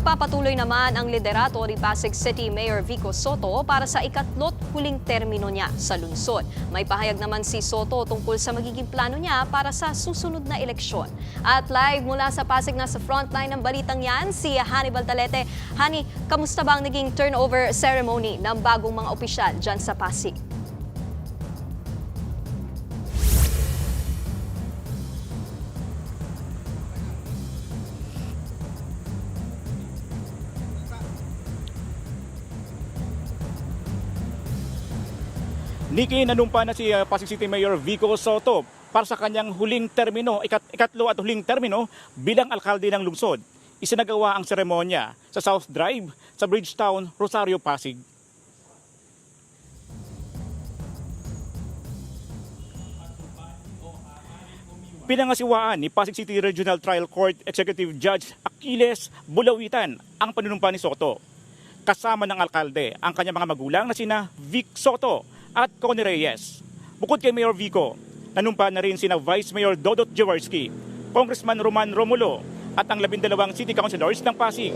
Magpapatuloy naman ang liderato ni Pasig City Mayor Vico Soto para sa ikatlot huling termino niya sa lungsod. May pahayag naman si Soto tungkol sa magiging plano niya para sa susunod na eleksyon. At live mula sa Pasig na sa frontline ng balitang yan, si Hannibal Talete. Hani, kamusta ba ang naging turnover ceremony ng bagong mga opisyal dyan sa Pasig? Niki, nanumpa na si uh, Pasig City Mayor Vico Soto para sa kanyang huling termino, ikat, ikatlo at huling termino bilang alkalde ng lungsod. Isinagawa ang seremonya sa South Drive sa Bridgetown, Rosario, Pasig. Pinangasiwaan ni Pasig City Regional Trial Court Executive Judge Aquiles Bulawitan ang panunumpa ni Soto. Kasama ng alkalde ang kanyang mga magulang na sina Vic Soto at Connie Reyes. Bukod kay Mayor Vico, nanumpa na rin sina Vice Mayor Dodot Jaworski, Congressman Roman Romulo at ang labindalawang city councilors ng Pasig.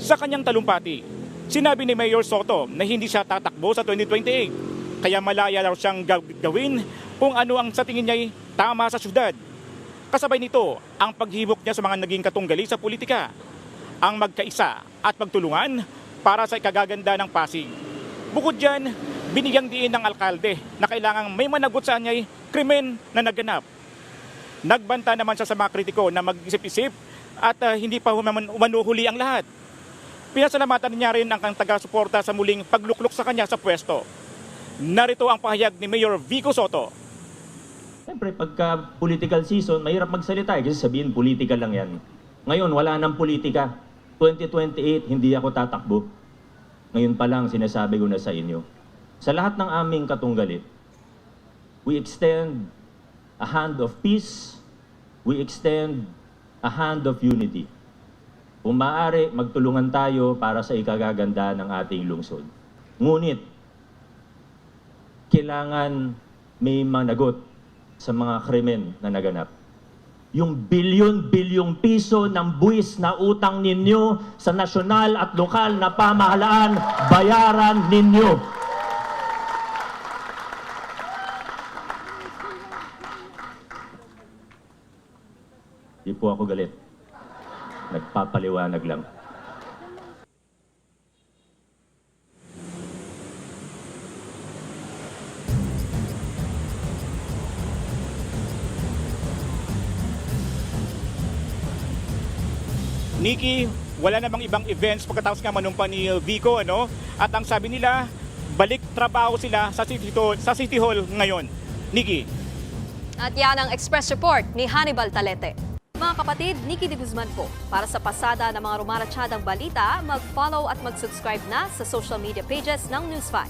Sa kanyang talumpati, sinabi ni Mayor Soto na hindi siya tatakbo sa 2028 kaya malaya raw siyang gaw- gawin kung ano ang sa tingin niya ay tama sa syudad. Kasabay nito ang paghibok niya sa mga naging katunggali sa politika, ang magkaisa at magtulungan para sa ikagaganda ng Pasig. Bukod dyan, binigyang diin ng alkalde na kailangang may managot sa anya'y krimen na naganap. Nagbanta naman siya sa mga kritiko na mag-isip-isip at ah, hindi pa umanuhuli ang lahat. Pinasalamatan niya rin ang taga-suporta sa muling pagluklok sa kanya sa pwesto. Narito ang pahayag ni Mayor Vico Soto. Siyempre, pagka political season, mahirap magsalita eh, kasi sabihin politika lang yan. Ngayon, wala nang politika. 2028, hindi ako tatakbo. Ngayon pa lang, sinasabi ko na sa inyo. Sa lahat ng aming katunggalit, we extend a hand of peace, we extend a hand of unity. Kung maaari, magtulungan tayo para sa ikagaganda ng ating lungsod. Ngunit, kailangan may managot sa mga krimen na naganap. Yung bilyon-bilyong piso ng buwis na utang ninyo sa nasyonal at lokal na pamahalaan, bayaran ninyo. Di po ako galit. Nagpapaliwanag lang. Nikki, wala namang ibang events pagkatapos nga manumpa ni Vico, ano? At ang sabi nila, balik trabaho sila sa City Hall, sa City Hall ngayon. Nikki. At yan ang Express Report ni Hannibal Talete. Mga kapatid, Nikki de Guzman po. Para sa pasada ng mga rumaratsyadang balita, mag-follow at mag-subscribe na sa social media pages ng News 5.